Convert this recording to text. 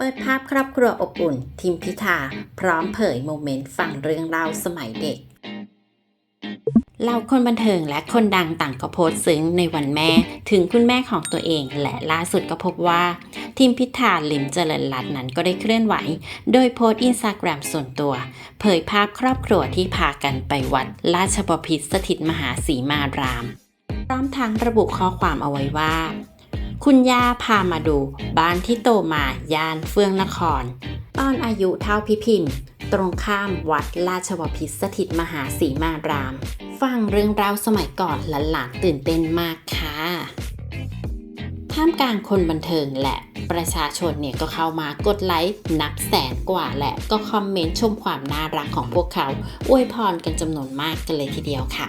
เปิดภาพครอบครัวอบอุ่นทีมพิธา พร้อมเผยโมเมนต์ฟังเรื่องราวสมัยเด็กเหล่าคนบันเทิงและคนดังต่างก็โพสต์ซึ้งในวันแม่ ถึงคุณแม่ของตัวเอง และล่าสุดก็พบว่า ทีมพิธาลิมเจริญรัตน์นั้นก็ได้เคลื่อนไหว โดยโพสต์อินสตาแกรมส่วนตัว เผยภาพครอบครัวที่พากันไปวัด ราชบพิตรสถิตมหาสีมาราม พร้อมทั้งระบุข้อความเอาไว้ว่า คุณย่าพามาดู บ้านที่โตมาย่านเฟื่องนคร ตอนอายุเท่าพิพิมตรงข้ามวัดราชวพิตรสถิตมหาสีมาราม ฟังเรื่องราวสมัยก่อนหลานๆตื่นเต้นมากค่ะท่ามกลางคนบันเทิงและประชาชนเนี่ยก็เข้ามากดไลค์นับแสนกว่าและก็คอมเมนต์ชมความน่ารักของพวกเขา อวยพรกันจำนวนมากกันเลยทีเดียวค่ะ